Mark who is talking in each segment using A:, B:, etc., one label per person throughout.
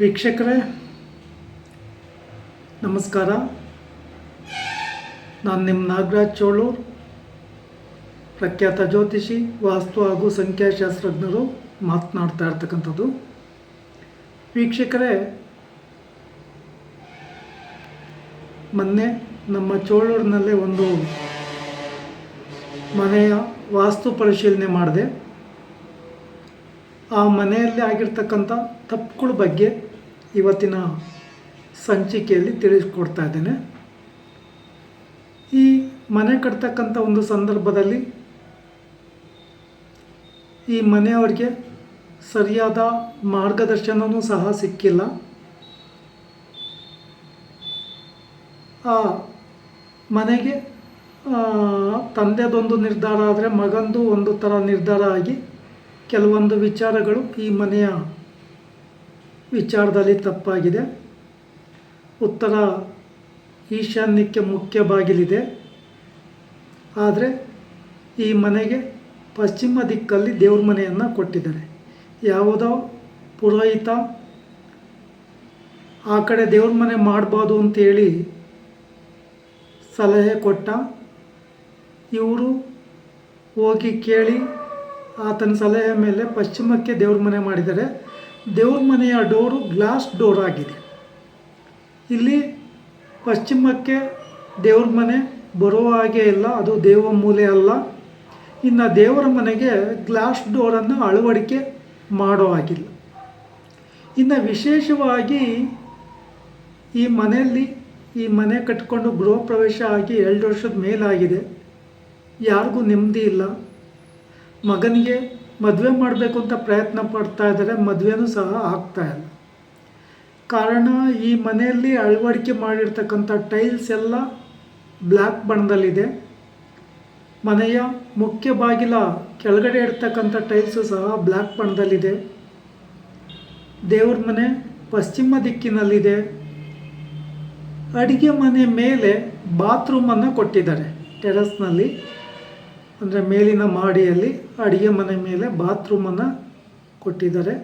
A: ವೀಕ್ಷಕರೇ, ನಮಸ್ಕಾರ. ನಾನು ನಿಮ್ಮ ನಾಗರಾಜ್ ಚೋಳೂರ್ ಪ್ರಖ್ಯಾತ ಜ್ಯೋತಿಷಿ, ವಾಸ್ತು ಹಾಗೂ ಸಂಖ್ಯಾಶಾಸ್ತ್ರಜ್ಞರು ಮಾತನಾಡ್ತಾ ಇರ್ತಕ್ಕಂಥದ್ದು. ವೀಕ್ಷಕರೇ, ಮೊನ್ನೆ ನಮ್ಮ ಚೋಳೂರಿನಲ್ಲೇ ಒಂದು ಮನೆಯ ವಾಸ್ತು ಪರಿಶೀಲನೆ ಮಾಡಿದೆ. ಆ ಮನೆಯಲ್ಲಿ ಆಗಿರ್ತಕ್ಕಂಥ ತಪ್ಪುಗಳ ಬಗ್ಗೆ ಇವತ್ತಿನ ಸಂಚಿಕೆಯಲ್ಲಿ ತಿಳಿಸ್ಕೊಡ್ತಾ ಇದ್ದೇನೆ. ಈ ಮನೆ ಕಟ್ತಕ್ಕಂಥ ಒಂದು ಸಂದರ್ಭದಲ್ಲಿ ಈ ಮನೆಯವರಿಗೆ ಸರಿಯಾದ ಮಾರ್ಗದರ್ಶನವೂ ಸಹ ಸಿಕ್ಕಿಲ್ಲ. ಆ ಮನೆಗೆ ತಂದೆದೊಂದು ನಿರ್ಧಾರ ಆದರೆ ಮಗಂದು ಒಂದು ಥರ ನಿರ್ಧಾರ ಆಗಿ ಕೆಲವೊಂದು ವಿಚಾರಗಳು ಈ ಮನೆಯ ವಿಚಾರದಲ್ಲಿ ತಪ್ಪಾಗಿದೆ. ಉತ್ತರ ಈಶಾನ್ಯಕ್ಕೆ ಮುಖ್ಯ ಬಾಗಿಲಿದೆ. ಆದರೆ ಈ ಮನೆಗೆ ಪಶ್ಚಿಮ ದಿಕ್ಕಲ್ಲಿ ದೇವ್ರ ಮನೆಯನ್ನು ಕೊಟ್ಟಿದ್ದಾರೆ. ಯಾವುದೋ ಪುರೋಹಿತ ಆ ಕಡೆ ದೇವ್ರ ಮನೆ ಮಾಡ್ಬೋದು ಅಂತೇಳಿ ಸಲಹೆ ಕೊಟ್ಟ. ಇವರು ಹೋಗಿ ಕೇಳಿ ಆತನ ಸಲಹೆ ಮೇಲೆ ಪಶ್ಚಿಮಕ್ಕೆ ದೇವ್ರ ಮನೆ ಮಾಡಿದ್ದಾರೆ. ದೇವ್ರ ಮನೆಯ ಡೋರು ಗ್ಲಾಸ್ ಡೋರ್ ಆಗಿದೆ. ಇಲ್ಲಿ ಪಶ್ಚಿಮಕ್ಕೆ ದೇವ್ರ ಮನೆ, ಬರೋ ಹಾಗೆ ಇಲ್ಲ, ಅದು ದೇವ ಮೂಲೆ ಅಲ್ಲ. ಇನ್ನು ದೇವರ ಮನೆಗೆ ಗ್ಲಾಸ್ ಡೋರನ್ನು ಅಳವಡಿಕೆ ಮಾಡೋ ಹಾಗಿಲ್ಲ. ಇನ್ನು ವಿಶೇಷವಾಗಿ ಈ ಮನೆಯಲ್ಲಿ ಈ ಮನೆ ಕಟ್ಕೊಂಡು ಗೃಹ ಪ್ರವೇಶ ಆಗಿ ಎರಡು ವರ್ಷದ ಮೇಲಾಗಿದೆ. ಯಾರಿಗೂ ನೆಮ್ಮದಿ ಇಲ್ಲ. ಮಗನಿಗೆ ಮದುವೆ ಮಾಡಬೇಕು ಅಂತ ಪ್ರಯತ್ನ ಪಡ್ತಾ ಇದ್ದಾರೆ, ಮದುವೆನೂ ಸಹ ಆಗ್ತಾ ಇಲ್ಲ. ಕಾರಣ ಈ ಮನೆಯಲ್ಲಿ ಅಳವಡಿಕೆ ಮಾಡಿರ್ತಕ್ಕಂಥ ಟೈಲ್ಸ್ ಎಲ್ಲ ಬ್ಲ್ಯಾಕ್ ಬಣ್ಣದಲ್ಲಿದೆ. ಮನೆಯ ಮುಖ್ಯ ಬಾಗಿಲ ಕೆಳಗಡೆ ಇರ್ತಕ್ಕಂಥ ಟೈಲ್ಸು ಸಹ ಬ್ಲ್ಯಾಕ್ ಬಣ್ಣದಲ್ಲಿದೆ. ದೇವ್ರ ಮನೆ ಪಶ್ಚಿಮ ದಿಕ್ಕಿನಲ್ಲಿದೆ. ಅಡುಗೆ ಮನೆ ಮೇಲೆ ಬಾತ್ರೂಮನ್ನು ಕೊಟ್ಟಿದ್ದಾರೆ ಟೆರಸ್ನಲ್ಲಿ ಅಂದರೆ ಮೇಲಿನ ಮಹಡಿಯಲ್ಲಿ ಅಡುಗೆ ಮನೆ ಮೇಲೆ ಬಾತ್ರೂಮನ್ನು ಕೊಟ್ಟಿದ್ದಾರೆ.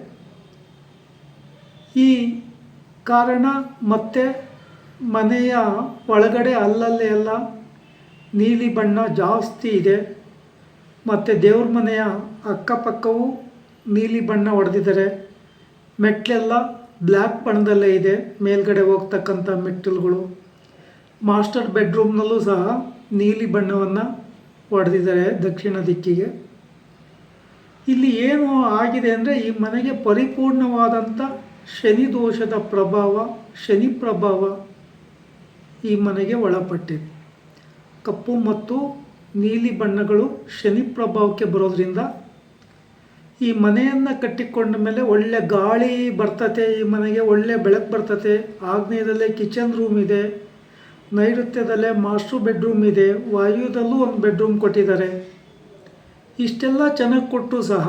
A: ಈ ಕಾರಣ ಮತ್ತೆ ಮನೆಯ ಒಳಗಡೆ ಅಲ್ಲಲ್ಲೇ ಎಲ್ಲ ನೀಲಿ ಬಣ್ಣ ಜಾಸ್ತಿ ಇದೆ. ಮತ್ತು ದೇವ್ರ ಮನೆಯ ಅಕ್ಕಪಕ್ಕವೂ ನೀಲಿ ಬಣ್ಣ ಹೊಡೆದಿದ್ದಾರೆ ಮೆಟ್ಲೆಲ್ಲ ಬ್ಲ್ಯಾಕ್ ಬಣ್ಣದಲ್ಲೇ ಇದೆ, ಮೇಲ್ಗಡೆ ಹೋಗ್ತಕ್ಕಂಥ ಮೆಟ್ಟಿಲುಗಳು. ಮಾಸ್ಟರ್ ಬೆಡ್ರೂಮ್ನಲ್ಲೂ ಸಹ ನೀಲಿ ಬಣ್ಣವನ್ನು ಹೊಡೆದಿದ್ದಾರೆ ದಕ್ಷಿಣ ದಿಕ್ಕಿಗೆ. ಇಲ್ಲಿ ಏನು ಆಗಿದೆ ಅಂದರೆ ಈ ಮನೆಗೆ ಪರಿಪೂರ್ಣವಾದಂಥ ಶನಿ ದೋಷದ ಪ್ರಭಾವ, ಶನಿ ಪ್ರಭಾವ ಈ ಮನೆಗೆ ಒಳಪಟ್ಟಿದೆ. ಕಪ್ಪು ಮತ್ತು ನೀಲಿ ಬಣ್ಣಗಳು ಶನಿ ಪ್ರಭಾವಕ್ಕೆ ಬರೋದ್ರಿಂದ ಈ ಮನೆಯನ್ನು ಕಟ್ಟಿಕೊಂಡ ಮೇಲೆ ಒಳ್ಳೆ ಗಾಳಿ ಬರ್ತತೆ, ಈ ಮನೆಗೆ ಒಳ್ಳೆ ಬೆಳಕು ಬರ್ತತೆ, ಆಗ್ನೇಯದಲ್ಲೇ ಕಿಚನ್ ರೂಮ್ ಇದೆ ನೈಋತ್ಯದಲ್ಲೇ ಮಾಸ್ಟ್ರು ಬೆಡ್ರೂಮ್ ಇದೆ, ವಾಯುದಲ್ಲೂ ಒಂದು ಬೆಡ್ರೂಮ್ ಕೊಟ್ಟಿದ್ದಾರೆ. ಇಷ್ಟೆಲ್ಲ ಚೆನ್ನಾಗಿ ಕೊಟ್ಟು ಸಹ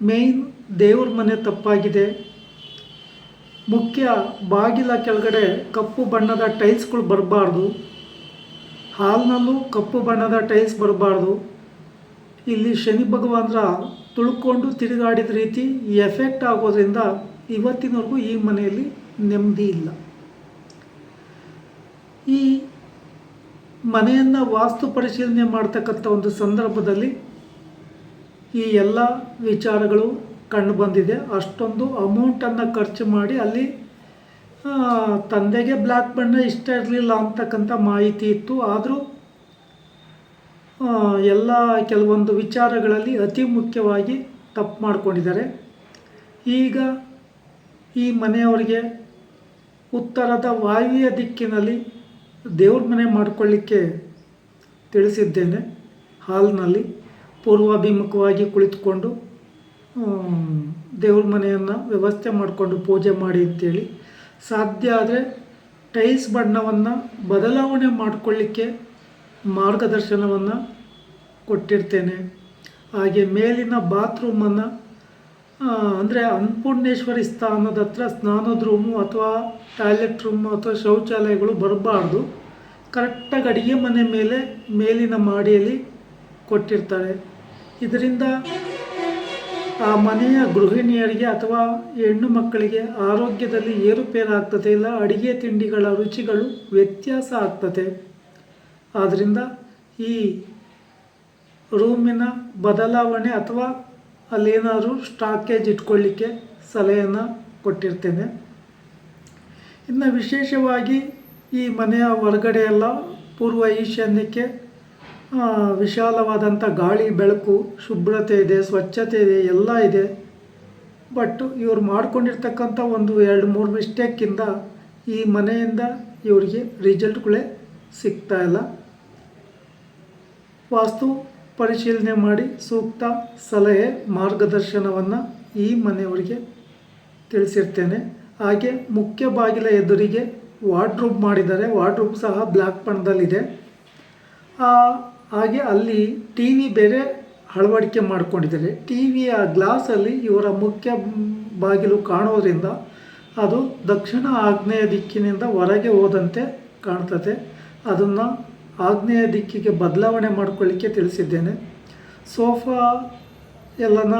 A: ಮೇಯ್ನ್ ದೇವ್ರ ಮನೆ ತಪ್ಪಾಗಿದೆ. ಮುಖ್ಯ ಬಾಗಿಲ ಕೆಳಗಡೆ ಕಪ್ಪು ಬಣ್ಣದ ಟೈಲ್ಸ್ಗಳು ಬರಬಾರ್ದು. ಹಾಲ್ನಲ್ಲೂ ಕಪ್ಪು ಬಣ್ಣದ ಟೈಲ್ಸ್ ಬರಬಾರ್ದು. ಇಲ್ಲಿ ಶನಿ ಭಗವಾನ್ರ ತುಳ್ಕೊಂಡು ತಿರುಗಾಡಿದ ರೀತಿ ಎಫೆಕ್ಟ್ ಆಗೋದ್ರಿಂದ ಇವತ್ತಿನವರೆಗೂ ಈ ಮನೆಯಲ್ಲಿ ನೆಮ್ಮದಿ ಇಲ್ಲ. ಈ ಮನೆಯನ್ನು ವಾಸ್ತು ಪರಿಶೀಲನೆ ಮಾಡ್ತಕ್ಕಂಥ ಒಂದು ಸಂದರ್ಭದಲ್ಲಿ ಈ ಎಲ್ಲ ವಿಚಾರಗಳು ಕಂಡು ಬಂದಿದೆ. ಅಷ್ಟೊಂದು ಅಮೌಂಟನ್ನು ಖರ್ಚು ಮಾಡಿ ಅಲ್ಲಿ ತಂದೆಗೆ ಬ್ಲ್ಯಾಕ್ ಬಣ್ಣ ಇಷ್ಟ ಇರಲಿಲ್ಲ ಅಂತಕ್ಕಂಥ ಮಾಹಿತಿ ಇತ್ತು. ಆದರೂ ಎಲ್ಲ ಕೆಲವೊಂದು ವಿಚಾರಗಳಲ್ಲಿ ಅತಿ ಮುಖ್ಯವಾಗಿ ತಪ್ಪು ಮಾಡಿಕೊಂಡಿದ್ದಾರೆ. ಈಗ ಈ ಮನೆಯವರಿಗೆ ಉತ್ತರದ ವಾಯುವ್ಯ ದಿಕ್ಕಿನಲ್ಲಿ ದೇವ್ರ ಮನೆ ಮಾಡಿಕೊಳ್ಳಿಕ್ಕೆ ತಿಳಿಸಿದ್ದೇನೆ. ಹಾಲ್ನಲ್ಲಿ ಪೂರ್ವಾಭಿಮುಖವಾಗಿ ಕುಳಿತುಕೊಂಡು ದೇವ್ರ ಮನೆಯನ್ನು ವ್ಯವಸ್ಥೆ ಮಾಡಿಕೊಂಡು ಪೂಜೆ ಮಾಡಿ ಅಂತೇಳಿ. ಸಾಧ್ಯ ಆದರೆ ಟೈಲ್ಸ್ ಬಣ್ಣವನ್ನು ಬದಲಾವಣೆ ಮಾಡಿಕೊಳ್ಳಿಕ್ಕೆ ಮಾರ್ಗದರ್ಶನವನ್ನು ಕೊಟ್ಟಿರ್ತೇನೆ. ಹಾಗೆ ಮೇಲಿನ ಬಾತ್ರೂಮನ್ನು ಅಂದರೆ ಅನ್ನಪೂರ್ಣೇಶ್ವರಿ ಸ್ಥಾನದ ಹತ್ರ ಸ್ನಾನದ ರೂಮು ಅಥವಾ ಟಾಯ್ಲೆಟ್ ರೂಮು ಅಥವಾ ಶೌಚಾಲಯಗಳು ಬರಬಾರ್ದು. ಕರೆಕ್ಟಾಗಿ ಅಡುಗೆ ಮನೆ ಮೇಲೆ ಮೇಲಿನ ಮಾಡಿಯಲ್ಲಿ ಕೊಟ್ಟಿರ್ತಾರೆ. ಇದರಿಂದ ಆ ಮನೆಯ ಗೃಹಿಣಿಯರಿಗೆ ಅಥವಾ ಹೆಣ್ಣು ಮಕ್ಕಳಿಗೆ ಆರೋಗ್ಯದಲ್ಲಿ ಏರುಪೇರಾಗ್ತದೆ ಇಲ್ಲ ಅಡುಗೆ ತಿಂಡಿಗಳ ರುಚಿಗಳು ವ್ಯತ್ಯಾಸ ಆಗ್ತದೆ. ಆದ್ದರಿಂದ ಈ ರೂಮಿನ ಬದಲಾವಣೆ ಅಥವಾ ಅಲ್ಲೇನಾದರೂ ಸ್ಟಾಕೇಜ್ ಇಟ್ಕೊಳ್ಳಿಕ್ಕೆ ಸಲಹೆಯನ್ನು ಕೊಟ್ಟಿರ್ತೇನೆ. ಇನ್ನು ವಿಶೇಷವಾಗಿ ಈ ಮನೆಯ ಹೊರಗಡೆ ಎಲ್ಲ ಪೂರ್ವ ಈಶಾನ್ಯಕ್ಕೆ ವಿಶಾಲವಾದಂಥ ಗಾಳಿ, ಬೆಳಕು, ಶುಭ್ರತೆ ಇದೆ, ಸ್ವಚ್ಛತೆ ಇದೆ, ಎಲ್ಲ ಇದೆ. ಬಟ್ ಇವ್ರು ಮಾಡ್ಕೊಂಡಿರ್ತಕ್ಕಂಥ ಒಂದು ಎರಡು, ಮೂರು ಮಿಸ್ಟೇಕಿಂದ ಈ ಮನೆಯಿಂದ ಇವರಿಗೆ ಸಿಗ್ತಾ ಇಲ್ಲ. ವಾಸ್ತು ಪರಿಶೀಲನೆ ಮಾಡಿ ಸೂಕ್ತ ಸಲಹೆ ಮಾರ್ಗದರ್ಶನವನ್ನು ಈ ಮನೆಯವರಿಗೆ ತಿಳಿಸಿರ್ತೇನೆ. ಹಾಗೆ ಮುಖ್ಯ ಬಾಗಿಲ ಎದುರಿಗೆ ವಾರ್ಡ್ರೂಬ್ ಮಾಡಿದ್ದಾರೆ ವಾರ್ಡ್ರೂಬ್ ಸಹ ಬ್ಲ್ಯಾಕ್ ಬಣ್ಣದಲ್ಲಿದೆ. ಹಾಗೆ ಅಲ್ಲಿ ಟಿ ವಿ ಬೇರೆ ಅಳವಡಿಕೆ ಮಾಡಿಕೊಂಡಿದ್ದಾರೆ. ಟಿ ವಿಯ ಗ್ಲಾಸಲ್ಲಿ ಇವರ ಮುಖ್ಯ ಬಾಗಿಲು ಕಾಣೋದ್ರಿಂದ ಅದು ದಕ್ಷಿಣ ಆಗ್ನೇಯ ದಿಕ್ಕಿನಿಂದ ಹೊರಗೆ ಹೋದಂತೆ ಕಾಣ್ತದೆ. ಅದನ್ನು ಆಗ್ನೇಯ ದಿಕ್ಕಿಗೆ ಬದಲಾವಣೆ ಮಾಡ್ಕೊಳ್ಳಿಕ್ಕೆ ತಿಳಿಸಿದ್ದೇನೆ. ಸೋಫಾ ಎಲ್ಲನ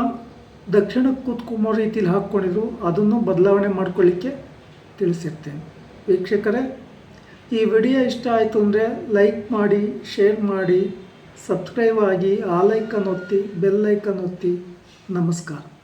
A: ದಕ್ಷಿಣಕ್ಕೆ ಕೂತ್ಕೊಂಬೋ ರೀತಿಯಲ್ಲಿ ಹಾಕ್ಕೊಂಡಿದ್ರು. ಅದನ್ನು ಬದಲಾವಣೆ ಮಾಡ್ಕೊಳ್ಳಿಕ್ಕೆ ತಿಳಿಸಿರ್ತೇನೆ. ವೀಕ್ಷಕರೇ, ಈ ವಿಡಿಯೋ ಇಷ್ಟ ಆಯಿತು ಅಂದರೆ ಲೈಕ್ ಮಾಡಿ, ಶೇರ್ ಮಾಡಿ, ಸಬ್ಸ್ಕ್ರೈಬ್ ಆಗಿ, ಆ ಲೈಕನ್ ಒತ್ತಿ, ಬೆಲ್ ಐಕನ್ ಒತ್ತಿ. ನಮಸ್ಕಾರ.